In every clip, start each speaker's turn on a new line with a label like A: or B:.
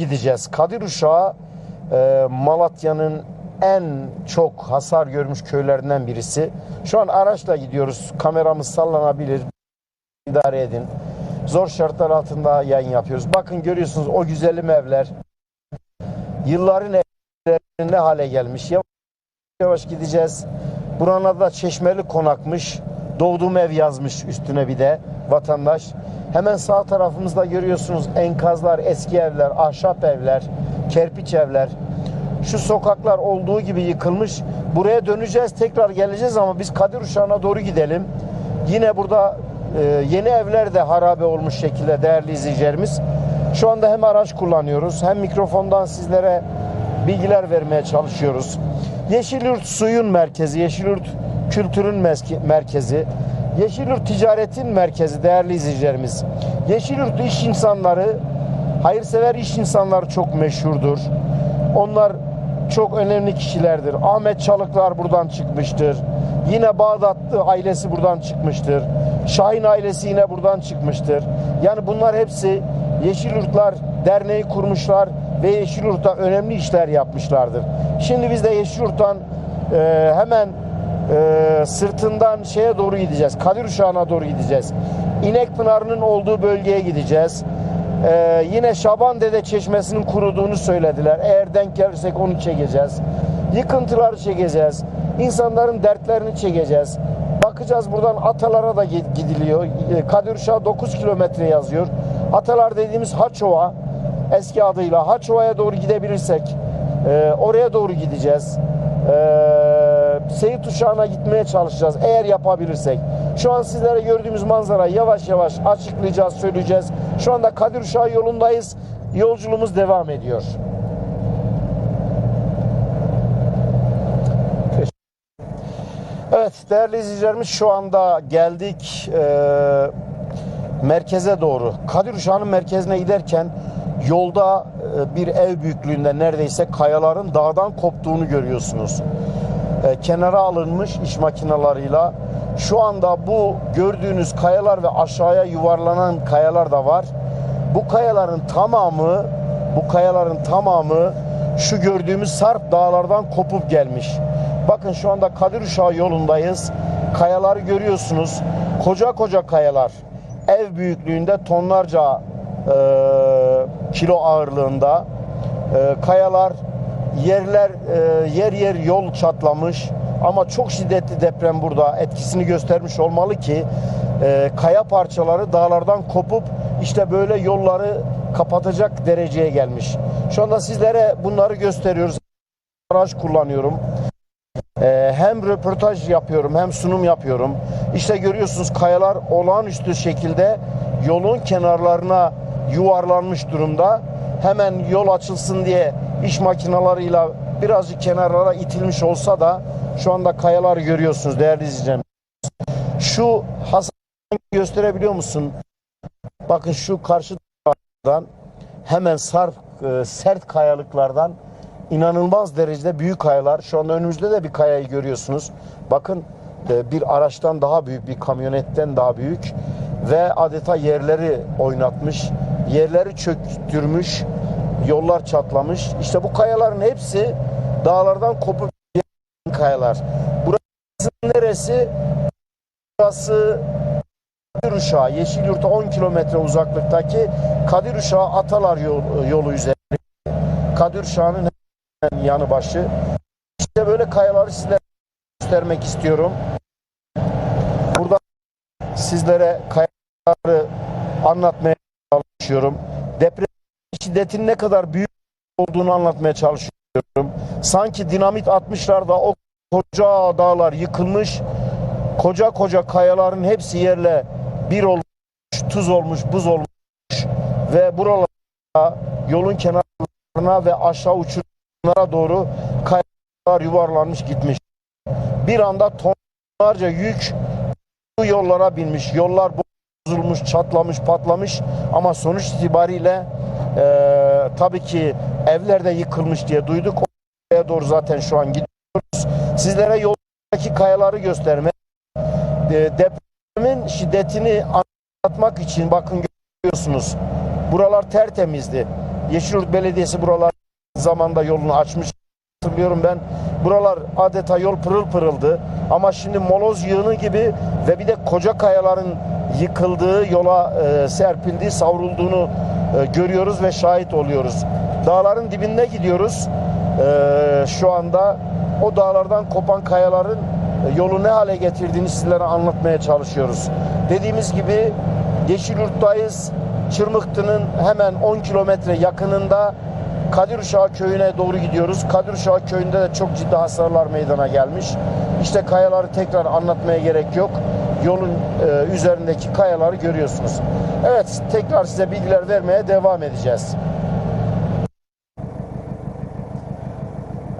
A: gideceğiz. Kadir Uşağı e, Malatya'nın en çok hasar görmüş köylerinden birisi. Şu an araçla gidiyoruz. Kameramız sallanabilir. İdare edin. Zor şartlar altında yayın yapıyoruz. Bakın görüyorsunuz o güzelim evler. Yılların evleri ne hale gelmiş. Yavaş yavaş gideceğiz. Buranın adı da Çeşmeli Konakmış. Doğduğum ev yazmış üstüne bir de vatandaş. Hemen sağ tarafımızda görüyorsunuz enkazlar, eski evler, ahşap evler, kerpiç evler. Şu sokaklar olduğu gibi yıkılmış. Buraya döneceğiz, tekrar geleceğiz ama biz Kadir Uşağı'na doğru gidelim. Yine burada e, yeni evler de harabe olmuş şekilde değerli izleyicilerimiz. Şu anda hem araç kullanıyoruz hem mikrofondan sizlere bilgiler vermeye çalışıyoruz. Yeşilyurt suyun merkezi, Yeşilyurt kültürün merkezi, Yeşilyurt ticaretin merkezi değerli izleyicilerimiz. Yeşilyurt iş insanları, hayırsever iş insanları çok meşhurdur. Onlar çok önemli kişilerdir. Ahmet Çalıklar buradan çıkmıştır. Yine Bağdatlı ailesi buradan çıkmıştır. Şahin ailesi yine buradan çıkmıştır. Yani bunlar hepsi Yeşilyurtlar Derneği kurmuşlar ve Yeşilyurt'ta önemli işler yapmışlardır. Şimdi biz de Yeşilyurt'tan e, hemen e, sırtından şeye doğru gideceğiz. Kadir Uşağı'na doğru gideceğiz. İnekpınarı'nın olduğu bölgeye gideceğiz. Ee, yine Şaban Dede Çeşmesi'nin kuruduğunu söylediler. Eğer denk gelirsek onu çekeceğiz. Yıkıntıları çekeceğiz. İnsanların dertlerini çekeceğiz. Bakacağız buradan Atalar'a da gi- gidiliyor. Ee, Kadir Uşağı 9 kilometre yazıyor. Atalar dediğimiz Haçova eski adıyla Haçova'ya doğru gidebilirsek e, oraya doğru gideceğiz. Ee, Seyit Uşağı'na gitmeye çalışacağız eğer yapabilirsek. Şu an sizlere gördüğümüz manzarayı yavaş yavaş açıklayacağız, söyleyeceğiz. Şu anda Kadir Uşağı yolundayız. Yolculuğumuz devam ediyor. Evet değerli izleyicilerimiz şu anda geldik eee, merkeze doğru. Kadir Uşağı'nın merkezine giderken yolda e, bir ev büyüklüğünde neredeyse kayaların dağdan koptuğunu görüyorsunuz. E, kenara alınmış iş makinalarıyla şu anda bu gördüğünüz kayalar ve aşağıya yuvarlanan kayalar da var. Bu kayaların tamamı bu kayaların tamamı şu gördüğümüz Sarp dağlardan kopup gelmiş. Bakın şu anda Kadir Uşağı yolundayız. Kayaları görüyorsunuz. Koca koca kayalar. Ev büyüklüğünde tonlarca e, kilo ağırlığında e, kayalar yerler e, yer yer yol çatlamış ama çok şiddetli deprem burada etkisini göstermiş olmalı ki e, kaya parçaları dağlardan kopup işte böyle yolları kapatacak dereceye gelmiş. Şu anda sizlere bunları gösteriyoruz. Araç kullanıyorum. Ee, hem röportaj yapıyorum hem sunum yapıyorum. İşte görüyorsunuz kayalar olağanüstü şekilde yolun kenarlarına yuvarlanmış durumda. Hemen yol açılsın diye iş makinalarıyla birazcık kenarlara itilmiş olsa da şu anda kayaları görüyorsunuz değerli izleyicilerim. Şu Hasan gösterebiliyor musun? Bakın şu karşıdan hemen sarp e, sert kayalıklardan inanılmaz derecede büyük kayalar. Şu anda önümüzde de bir kayayı görüyorsunuz. Bakın e, bir araçtan daha büyük, bir kamyonetten daha büyük ve adeta yerleri oynatmış, yerleri çöktürmüş, yollar çatlamış. İşte bu kayaların hepsi dağlardan kopup kayalar. Burası neresi? Burası Kadir Uşağı, Yeşilyurt'a 10 kilometre uzaklıktaki Kadir Uşağı Atalar yol- yolu üzerinde. Kadir Uşağı'nın yanı başı. İşte böyle kayaları size göstermek istiyorum. Burada sizlere kayaları anlatmaya çalışıyorum. Deprem şiddetinin ne kadar büyük olduğunu anlatmaya çalışıyorum. Sanki dinamit atmışlar da o koca dağlar yıkılmış. Koca koca kayaların hepsi yerle bir olmuş, tuz olmuş, buz olmuş ve buralara yolun kenarlarına ve aşağı uçurumlara doğru kayalar yuvarlanmış gitmiş. Bir anda tonlarca yük bu yollara binmiş. Yollar bozulmuş, çatlamış, patlamış ama sonuç itibariyle eee tabii ki evler de yıkılmış diye duyduk. Oraya doğru zaten şu an gidiyoruz. Sizlere yoldaki kayaları göstermek e, depremin şiddetini anlatmak için bakın görüyorsunuz. Buralar tertemizdi. Yeşilyurt Belediyesi buralar zamanda yolunu açmış. Hatırlıyorum ben buralar adeta yol pırıl pırıldı. Ama şimdi moloz yığını gibi ve bir de koca kayaların yıkıldığı, yola e, serpildiği, savrulduğunu e, görüyoruz ve şahit oluyoruz. Dağların dibinde gidiyoruz. E, şu anda o dağlardan kopan kayaların e, yolu ne hale getirdiğini sizlere anlatmaya çalışıyoruz. Dediğimiz gibi Yeşilyurt'tayız. Çırmıktı'nın hemen 10 kilometre yakınında Kadir Uşağı köyüne doğru gidiyoruz. Kadir Uşağı köyünde de çok ciddi hasarlar meydana gelmiş. İşte kayaları tekrar anlatmaya gerek yok. Yolun e, üzerindeki kayaları görüyorsunuz. Evet tekrar size bilgiler vermeye devam edeceğiz.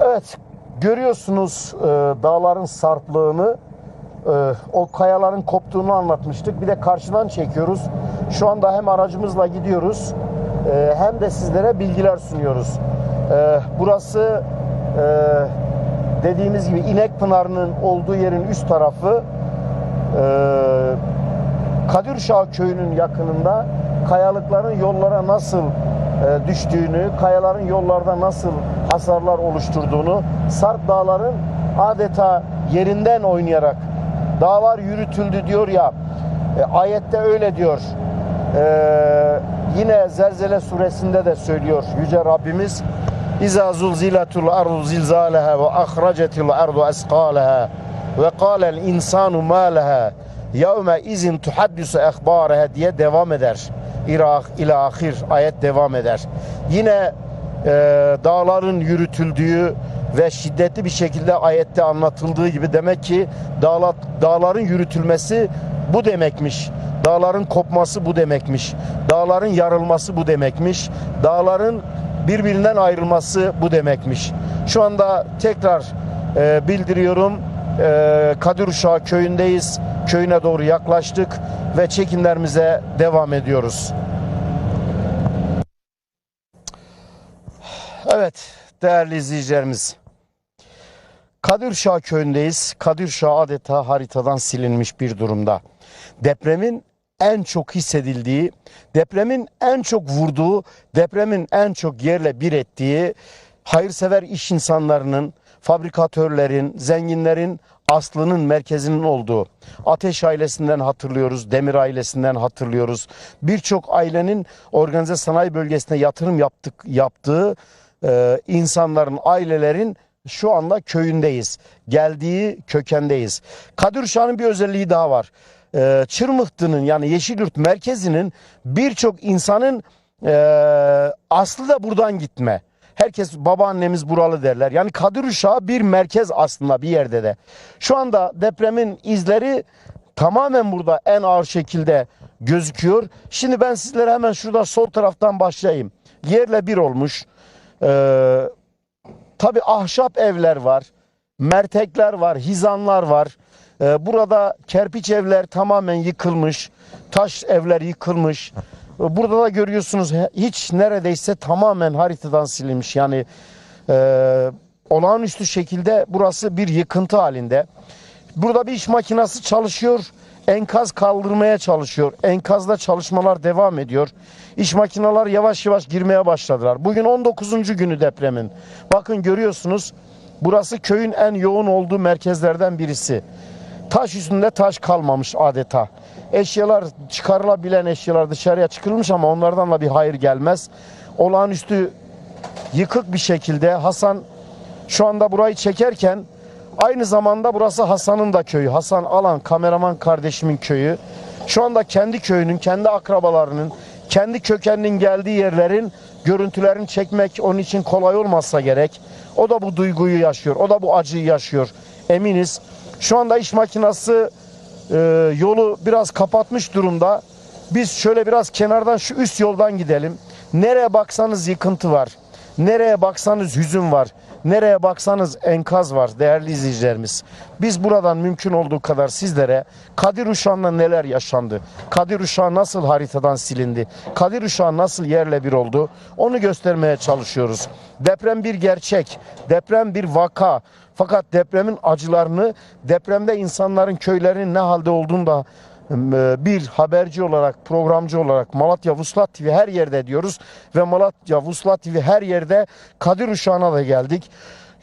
A: Evet görüyorsunuz e, dağların sarplığını e, o kayaların koptuğunu anlatmıştık. Bir de karşıdan çekiyoruz. Şu anda hem aracımızla gidiyoruz e, hem de sizlere bilgiler sunuyoruz. E, burası e, dediğimiz gibi İnekpınarı'nın olduğu yerin üst tarafı e, Kadirşah köyünün yakınında kayalıkların yollara nasıl e, düştüğünü, kayaların yollarda nasıl hasarlar oluşturduğunu, Sarp dağların adeta yerinden oynayarak dağlar yürütüldü diyor ya, e, ayette öyle diyor. E, yine Zelzele suresinde de söylüyor Yüce Rabbimiz. İza zulzilatul ardu zilzalaha ve ahracetil ardu esqalaha ve qalel insanu ma leha yevme izin tuhaddisu ehbaraha diye devam eder. İrak ile ahir ayet devam eder. Yine e, dağların yürütüldüğü ve şiddetli bir şekilde ayette anlatıldığı gibi demek ki dağlar, dağların yürütülmesi bu demekmiş. Dağların kopması bu demekmiş. Dağların yarılması bu demekmiş. Dağların birbirinden ayrılması bu demekmiş. Şu anda tekrar e, bildiriyorum. E, Kadir Uşağı köyündeyiz. Köyüne doğru yaklaştık ve çekimlerimize devam ediyoruz. Evet değerli izleyicilerimiz. Kadirşah köyündeyiz. Kadirşah adeta haritadan silinmiş bir durumda. Depremin en çok hissedildiği, depremin en çok vurduğu, depremin en çok yerle bir ettiği, hayırsever iş insanlarının, fabrikatörlerin, zenginlerin aslının merkezinin olduğu Ateş ailesinden hatırlıyoruz, Demir ailesinden hatırlıyoruz. Birçok ailenin organize sanayi bölgesine yatırım yaptık yaptığı e, insanların, ailelerin şu anda köyündeyiz. Geldiği kökendeyiz. Kadir Uşağı'nın bir özelliği daha var. E, Çırmıhtı'nın yani Yeşilyurt merkezinin birçok insanın e, aslı da buradan gitme. Herkes babaannemiz buralı derler. Yani Kadir Uşağı bir merkez aslında bir yerde de. Şu anda depremin izleri tamamen burada en ağır şekilde gözüküyor. Şimdi ben sizlere hemen şurada sol taraftan başlayayım. Yerle bir olmuş. Ee, Tabi ahşap evler var, mertekler var, hizanlar var. Ee, burada kerpiç evler tamamen yıkılmış, taş evler yıkılmış. Ee, Burada da görüyorsunuz hiç neredeyse tamamen haritadan silinmiş. Yani e, olağanüstü şekilde burası bir yıkıntı halinde. Burada bir iş makinesi çalışıyor. Enkaz kaldırmaya çalışıyor. Enkazda çalışmalar devam ediyor. İş makineler yavaş yavaş girmeye başladılar. Bugün 19. günü depremin. Bakın görüyorsunuz burası köyün en yoğun olduğu merkezlerden birisi. Taş üstünde taş kalmamış adeta. Eşyalar çıkarılabilen eşyalar dışarıya çıkılmış ama onlardan da bir hayır gelmez. Olağanüstü yıkık bir şekilde Hasan şu anda burayı çekerken aynı zamanda burası Hasan'ın da köyü. Hasan Alan kameraman kardeşimin köyü. Şu anda kendi köyünün, kendi akrabalarının, kendi kökeninin geldiği yerlerin görüntülerini çekmek onun için kolay olmazsa gerek. O da bu duyguyu yaşıyor. O da bu acıyı yaşıyor. Eminiz. Şu anda iş makinası e, yolu biraz kapatmış durumda. Biz şöyle biraz kenardan şu üst yoldan gidelim. Nereye baksanız yıkıntı var. Nereye baksanız hüzün var. Nereye baksanız enkaz var değerli izleyicilerimiz. Biz buradan mümkün olduğu kadar sizlere Kadir Uşağı'nda neler yaşandı? Kadir Uşağı nasıl haritadan silindi? Kadir Uşağı nasıl yerle bir oldu? Onu göstermeye çalışıyoruz. Deprem bir gerçek. Deprem bir vaka. Fakat depremin acılarını, depremde insanların köylerinin ne halde olduğunu da bir haberci olarak, programcı olarak Malatya Vuslat TV her yerde diyoruz ve Malatya Vuslat TV her yerde Kadir Uşağı'na da geldik.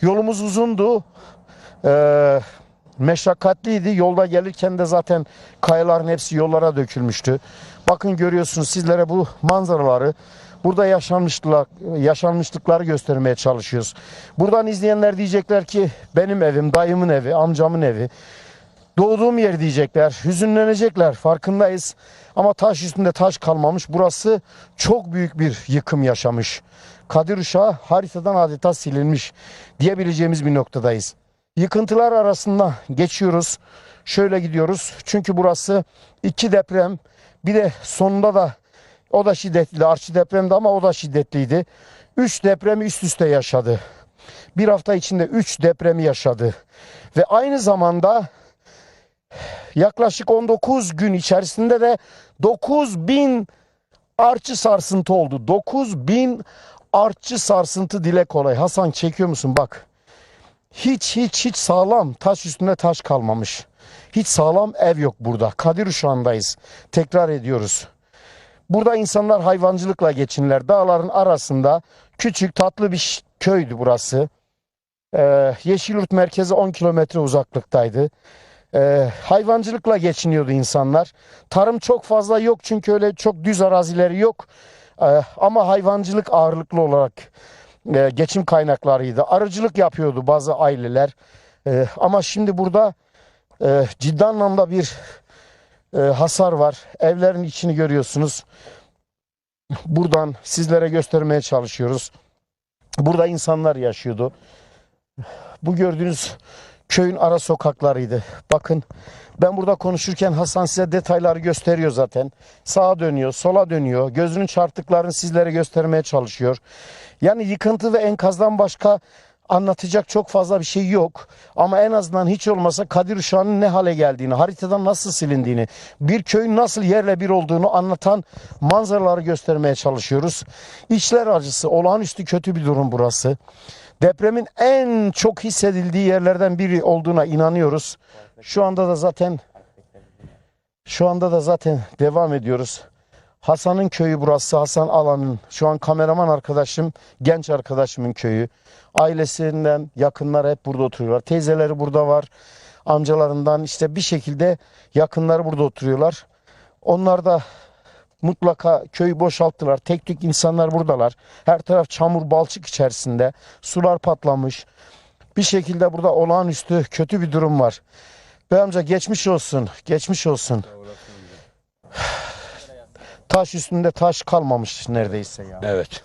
A: Yolumuz uzundu. Ee, meşakkatliydi. Yolda gelirken de zaten kayaların hepsi yollara dökülmüştü. Bakın görüyorsunuz sizlere bu manzaraları burada yaşanmışlıklar, yaşanmışlıkları göstermeye çalışıyoruz. Buradan izleyenler diyecekler ki benim evim, dayımın evi, amcamın evi. Doğduğum yer diyecekler. Hüzünlenecekler. Farkındayız. Ama taş üstünde taş kalmamış. Burası çok büyük bir yıkım yaşamış. Kadir Uşağı haritadan adeta silinmiş diyebileceğimiz bir noktadayız. Yıkıntılar arasında geçiyoruz. Şöyle gidiyoruz. Çünkü burası iki deprem. Bir de sonunda da o da şiddetli. Arşi depremdi ama o da şiddetliydi. Üç depremi üst üste yaşadı. Bir hafta içinde üç depremi yaşadı. Ve aynı zamanda yaklaşık 19 gün içerisinde de 9 bin artçı sarsıntı oldu. 9 bin artçı sarsıntı dile kolay. Hasan çekiyor musun bak. Hiç hiç hiç sağlam taş üstünde taş kalmamış. Hiç sağlam ev yok burada. Kadir Uşağı'ndayız. Tekrar ediyoruz. Burada insanlar hayvancılıkla geçinirler. Dağların arasında küçük tatlı bir köydü burası. Ee, Yeşilyurt merkezi 10 kilometre uzaklıktaydı. Ee, hayvancılıkla geçiniyordu insanlar. Tarım çok fazla yok çünkü öyle çok düz arazileri yok. Ee, ama hayvancılık ağırlıklı olarak e, geçim kaynaklarıydı. Arıcılık yapıyordu bazı aileler. Ee, ama şimdi burada e, ciddi anlamda bir e, hasar var. Evlerin içini görüyorsunuz. Buradan sizlere göstermeye çalışıyoruz. Burada insanlar yaşıyordu. Bu gördüğünüz köyün ara sokaklarıydı. Bakın ben burada konuşurken Hasan size detayları gösteriyor zaten. Sağa dönüyor, sola dönüyor. Gözünün çarptıklarını sizlere göstermeye çalışıyor. Yani yıkıntı ve enkazdan başka anlatacak çok fazla bir şey yok. Ama en azından hiç olmasa Kadir Uşağı'nın ne hale geldiğini, haritadan nasıl silindiğini, bir köyün nasıl yerle bir olduğunu anlatan manzaraları göstermeye çalışıyoruz. İçler acısı, olağanüstü kötü bir durum burası. Depremin en çok hissedildiği yerlerden biri olduğuna inanıyoruz. Şu anda da zaten şu anda da zaten devam ediyoruz. Hasan'ın köyü burası. Hasan Alan'ın. Şu an kameraman arkadaşım, genç arkadaşımın köyü. Ailesinden yakınlar hep burada oturuyorlar. Teyzeleri burada var. Amcalarından işte bir şekilde yakınları burada oturuyorlar. Onlar da mutlaka köyü boşalttılar. Tek tük insanlar buradalar. Her taraf çamur balçık içerisinde. Sular patlamış. Bir şekilde burada olağanüstü kötü bir durum var. Bey amca geçmiş olsun. Geçmiş olsun. Taş üstünde taş kalmamış neredeyse ya.
B: Evet.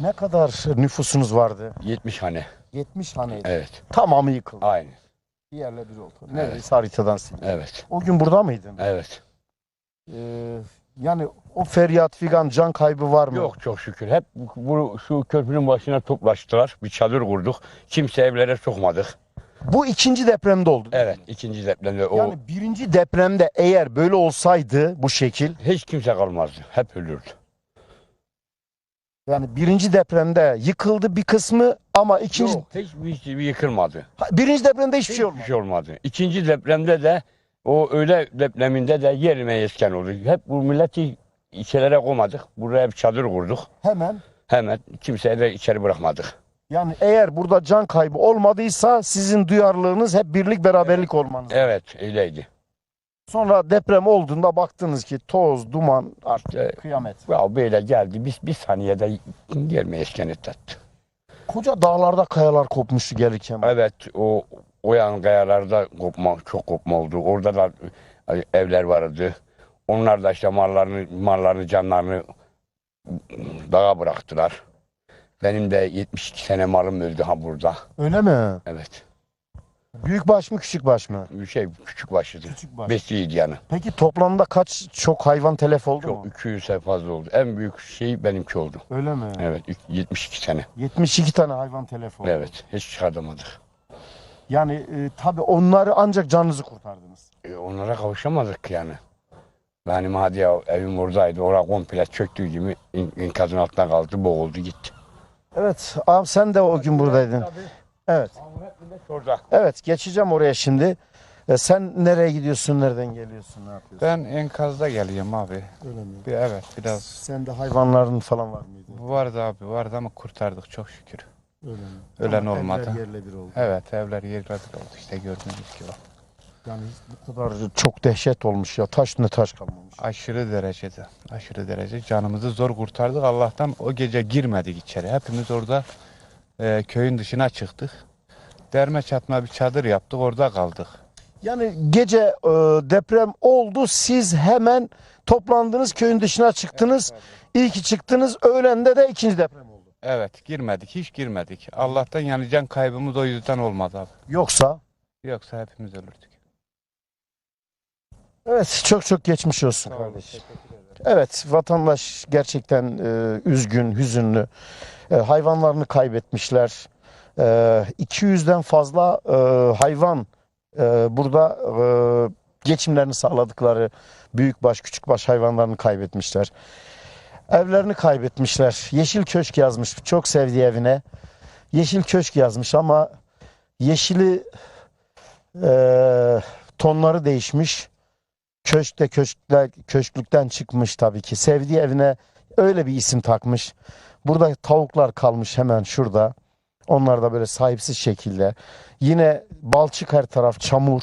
A: Ne kadar nüfusunuz vardı?
B: 70 hane.
A: 70 haneydi.
B: Evet.
A: Tamamı yıkıldı.
B: Aynı.
A: Bir yerle bir oldu. Neredeyse haritadan silindi.
B: Evet.
A: O gün burada mıydın?
B: Evet.
A: Ee, yani o feryat figan can kaybı var mı?
B: Yok çok şükür. Hep bu şu köprünün başına toplaştılar. Bir çadır kurduk. Kimse evlere sokmadık.
A: Bu ikinci depremde oldu.
B: Evet. ikinci depremde o
A: Yani birinci depremde eğer böyle olsaydı bu şekil
B: hiç kimse kalmazdı. Hep ölürdü.
A: yani birinci depremde yıkıldı bir kısmı ama ikinci
B: Yok, hiçbir şey yıkılmadı.
A: Ha, birinci depremde hiçbir şey
B: Hiçbir
A: olmadı.
B: şey olmadı. İkinci depremde de o öyle depreminde de yerime yesken oldu. Hep bu milleti içerilere koymadık. Buraya bir çadır kurduk.
A: Hemen
B: Hemen kimseye de içeri bırakmadık.
A: Yani eğer burada can kaybı olmadıysa sizin duyarlılığınız hep birlik beraberlik olmanız.
B: Evet öyleydi.
A: Sonra deprem olduğunda baktınız ki toz, duman artık
B: İşte
A: kıyamet.
B: Ya böyle geldi. Bir, bir saniyede gelmeye iskenet etti.
A: Koca dağlarda kayalar kopmuştu gelirken.
B: Evet o o yan kayalarda kopma, çok kopma oldu. Orada da e, evler vardı. Onlar da işte mallarını, mallarını, canlarını dağa bıraktılar. Benim de 72 sene malım öldü ha burada.
A: Öyle mi?
B: Evet.
A: Büyük baş mı küçük baş mı?
B: Bir şey küçük başladı.
A: Küçük baş.
B: Besliydi yani.
A: Peki toplamda kaç çok hayvan telef oldu
B: Çok
A: mu?
B: 200'e fazla oldu. En büyük şey benimki oldu.
A: Öyle mi?
B: Evet 72 sene.
A: 72 tane hayvan telef oldu.
B: Evet hiç çıkartamadık.
A: Yani e, tabii onları ancak canınızı kurtardınız.
B: E, onlara kavuşamadık yani. Benim hadi ya evim oradaydı. Orada komple çöktüğü gibi in, enkazın altına kaldı. Boğuldu gitti.
A: Evet abi sen de o gün buradaydın. Evet.
B: Orada.
A: Evet geçeceğim oraya şimdi. E, sen nereye gidiyorsun, nereden geliyorsun, ne yapıyorsun?
C: Ben enkazda geliyorum abi.
A: Öyle mi?
C: Bir, evet biraz
A: Sende hayvanların falan var mıydı?
C: vardı abi vardı ama kurtardık çok şükür.
A: Öyle mi?
C: Ölen
A: Ama
C: olmadı.
A: Evler yerle bir oldu.
C: Evet evler yerler oldu işte gördüğünüz gibi.
A: Yani bu kadar çok dehşet olmuş ya. Taş ne taş kalmamış.
C: Aşırı derecede aşırı derece canımızı zor kurtardık. Allah'tan o gece girmedik içeri. Hepimiz orada e, köyün dışına çıktık. Derme çatma bir çadır yaptık orada kaldık.
A: Yani gece e, deprem oldu. Siz hemen toplandınız, köyün dışına çıktınız. İyi ki çıktınız. Öğlende de ikinci deprem oldu.
C: Evet girmedik hiç girmedik. Allah'tan yani can kaybımız o yüzden olmadı abi.
A: Yoksa
C: Yoksa hepimiz ölürdük.
A: Evet çok çok geçmiş olsun kardeş. Evet vatandaş gerçekten e, üzgün, hüzünlü. E, hayvanlarını kaybetmişler. E, 200'den fazla e, hayvan e, burada e, geçimlerini sağladıkları büyükbaş, küçükbaş hayvanlarını kaybetmişler. Evlerini kaybetmişler. Yeşil Köşk yazmış. Çok sevdiği evine. Yeşil Köşk yazmış ama yeşili e, tonları değişmiş. Köşkte köşkler, köşklükten çıkmış tabii ki. Sevdiği evine öyle bir isim takmış. Burada tavuklar kalmış hemen şurada. Onlar da böyle sahipsiz şekilde. Yine balçık her taraf çamur.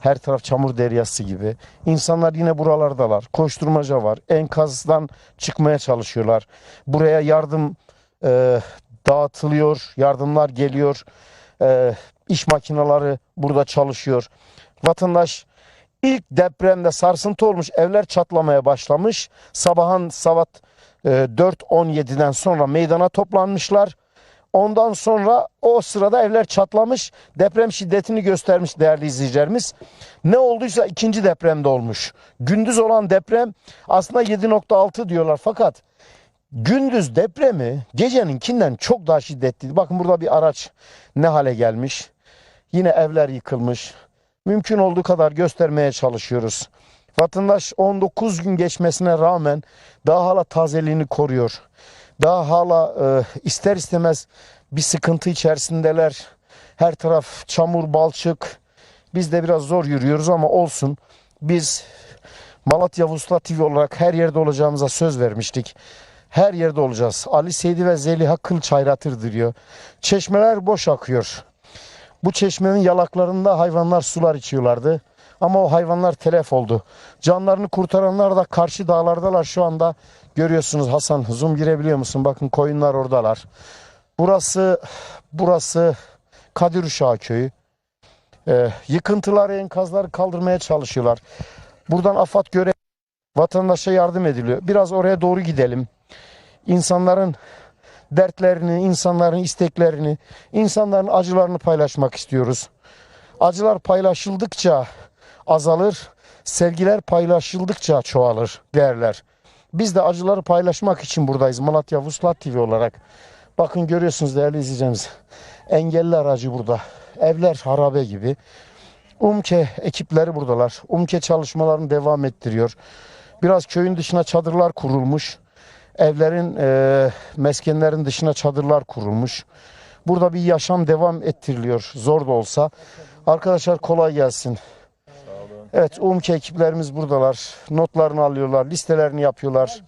A: Her taraf çamur deryası gibi. İnsanlar yine buralardalar. Koşturmaca var. Enkazdan çıkmaya çalışıyorlar. Buraya yardım e, dağıtılıyor. Yardımlar geliyor. E, iş makineleri burada çalışıyor. Vatandaş İlk depremde sarsıntı olmuş, evler çatlamaya başlamış. Sabahın saat e, 4.17'den sonra meydana toplanmışlar. Ondan sonra o sırada evler çatlamış, deprem şiddetini göstermiş değerli izleyicilerimiz. Ne olduysa ikinci depremde olmuş. Gündüz olan deprem aslında 7.6 diyorlar fakat gündüz depremi geceninkinden çok daha şiddetliydi. Bakın burada bir araç ne hale gelmiş. Yine evler yıkılmış mümkün olduğu kadar göstermeye çalışıyoruz. Vatandaş 19 gün geçmesine rağmen daha hala tazeliğini koruyor. Daha hala e, ister istemez bir sıkıntı içerisindeler. Her taraf çamur, balçık. Biz de biraz zor yürüyoruz ama olsun. Biz Malatya Vuslat TV olarak her yerde olacağımıza söz vermiştik. Her yerde olacağız. Ali Seydi ve Zeliha kılıç hayratırdır diyor. Çeşmeler boş akıyor. Bu çeşmenin yalaklarında hayvanlar sular içiyorlardı. Ama o hayvanlar telef oldu. Canlarını kurtaranlar da karşı dağlardalar şu anda. Görüyorsunuz Hasan zoom girebiliyor musun? Bakın koyunlar oradalar. Burası burası Kadir Uşağı köyü. Ee, yıkıntıları enkazları kaldırmaya çalışıyorlar. Buradan AFAD göre vatandaşa yardım ediliyor. Biraz oraya doğru gidelim. İnsanların dertlerini, insanların isteklerini, insanların acılarını paylaşmak istiyoruz. Acılar paylaşıldıkça azalır, sevgiler paylaşıldıkça çoğalır değerler. Biz de acıları paylaşmak için buradayız Malatya Vuslat TV olarak. Bakın görüyorsunuz değerli izleyicilerimiz. Engelli aracı burada. Evler harabe gibi. UMKE ekipleri buradalar. UMKE çalışmalarını devam ettiriyor. Biraz köyün dışına çadırlar kurulmuş evlerin, e, meskenlerin dışına çadırlar kurulmuş. Burada bir yaşam devam ettiriliyor zor da olsa. Arkadaşlar kolay gelsin. Evet UMKE ekiplerimiz buradalar. Notlarını alıyorlar, listelerini yapıyorlar.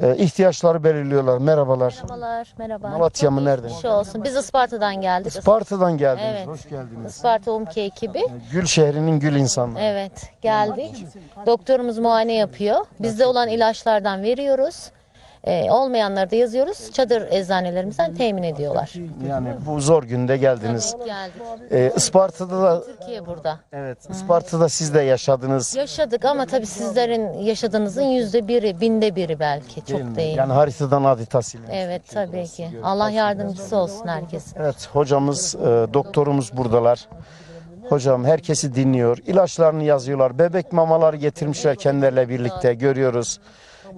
A: E, ihtiyaçları belirliyorlar. Merhabalar.
D: Merhabalar, merhaba.
A: Malatya mı, nereden?
D: geçmiş olsun. Biz Isparta'dan geldik.
A: Isparta'dan geldiniz.
D: Evet.
A: Hoş geldiniz.
D: Isparta UMKE ekibi.
A: Gül şehrinin gül insanları.
D: Evet, geldik. Doktorumuz muayene yapıyor. Bizde olan ilaçlardan veriyoruz. Ee, olmayanları da yazıyoruz. Çadır eczanelerimizden temin ediyorlar.
A: Yani bu zor günde geldiniz.
D: Geldik.
A: E, Isparta'da da
D: Türkiye burada.
A: evet Isparta'da siz de yaşadınız.
D: Yaşadık ama tabii sizlerin yaşadığınızın yüzde biri, binde biri belki.
A: Değil mi?
D: Çok değil.
A: Yani haritadan silinmiş.
D: Evet tabii ki. Allah yardımcısı olsun herkesin.
A: Evet hocamız, e, doktorumuz buradalar. Hocam herkesi dinliyor. İlaçlarını yazıyorlar. Bebek mamaları getirmişler kendileriyle birlikte görüyoruz.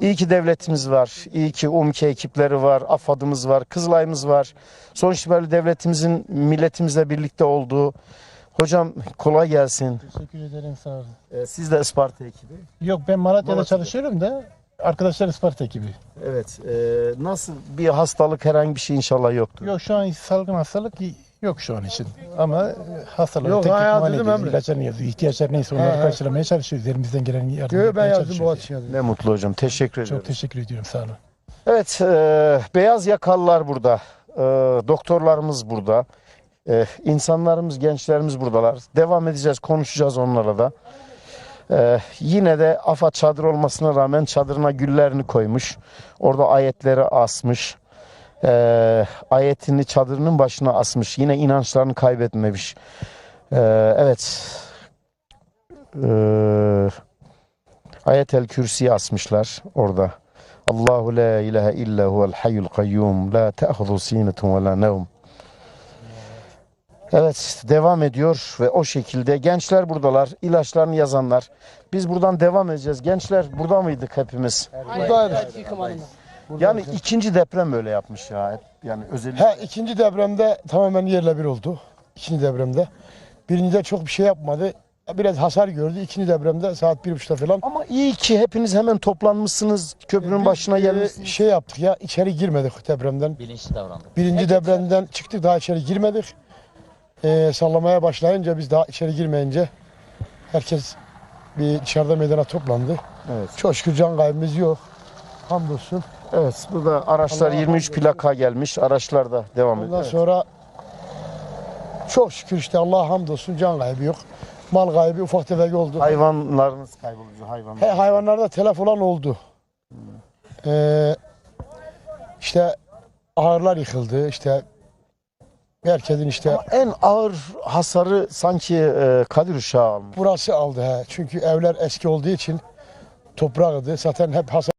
A: İyi ki devletimiz var. İyi ki UMKE ekipleri var. AFAD'ımız var. Kızılay'ımız var. Sonuç itibariyle devletimizin milletimizle birlikte olduğu. Hocam kolay gelsin.
E: Teşekkür ederim sağ olun.
A: E, Siz de Isparta ekibi.
E: Yok ben Malatya'da
A: Malatya'da.
E: çalışıyorum da arkadaşlar Isparta ekibi.
A: Evet. e, nasıl bir hastalık herhangi bir şey inşallah yoktur.
E: Yok şu an salgın hastalık Yok şu an için. Ama e, hastaların
F: Yok,
E: tek
F: ha,
E: ihtimali
F: dedim
E: ediyoruz.
F: Emre.
E: İlaçlarını yazıyor. İhtiyaçlar neyse onları
F: He,
E: karşılamaya çalışıyoruz. Elimizden gelen yardım
F: Köye ben
E: yapmaya
F: yazdım
E: çalışıyoruz.
F: Boğaziçi yazdım.
A: Ne mutlu hocam. Teşekkür ederim.
E: Çok teşekkür ediyorum. Sağ olun.
A: Evet, e, beyaz yakalılar burada. E, doktorlarımız burada. E, insanlarımız, gençlerimiz buradalar. Devam edeceğiz, konuşacağız onlara da. E, yine de AFAD çadır olmasına rağmen çadırına güllerini koymuş. Orada ayetleri asmış. E, ayetini çadırının başına asmış. Yine inançlarını kaybetmemiş. E, evet. E, Ayetel Kürsi'yi asmışlar orada. Allahu la ilahe illa huvel hayyul kayyum la ta'khudhu sinetun ve la nevm. Evet devam ediyor ve o şekilde gençler buradalar, ilaçlarını yazanlar. Biz buradan devam edeceğiz. Gençler burada mıydık hepimiz?
F: Buradaydı.
A: Yani ikinci deprem böyle yapmış ya. Yani özellikle.
F: He ikinci depremde tamamen yerle bir oldu. İkinci depremde. Birincide çok bir şey yapmadı. Biraz hasar gördü. İkinci depremde saat bir buçukta falan.
A: Ama iyi ki hepiniz hemen toplanmışsınız. Köprünün
F: Biz,
A: başına
F: e,
A: gelmişsiniz.
F: Şey yaptık ya içeri girmedik depremden.
G: Bilinçli davrandık.
F: Birinci depremden çıktık daha içeri girmedik. Ee, sallamaya başlayınca biz daha içeri girmeyince herkes bir dışarıda meydana toplandı.
A: Evet.
F: Çok şükür can kaybımız yok. Hamdolsun.
A: Evet burada araçlar
F: Allah
A: 23 plaka gelmiş. Araçlar da devam ediyor.
F: Ondan sonra çok şükür işte Allah'a hamdolsun can kaybı yok. Mal kaybı ufak tefek oldu.
A: Hayvanlarınız kayboldu. Hayvanlar.
F: He, hayvanlarda telef olan oldu. Ee, işte ahırlar yıkıldı. İşte herkesin işte
A: Ama en ağır hasarı sanki e, Kadir Uşağı almış.
F: burası aldı. He. Çünkü evler eski olduğu için topraktı. Zaten hep hasar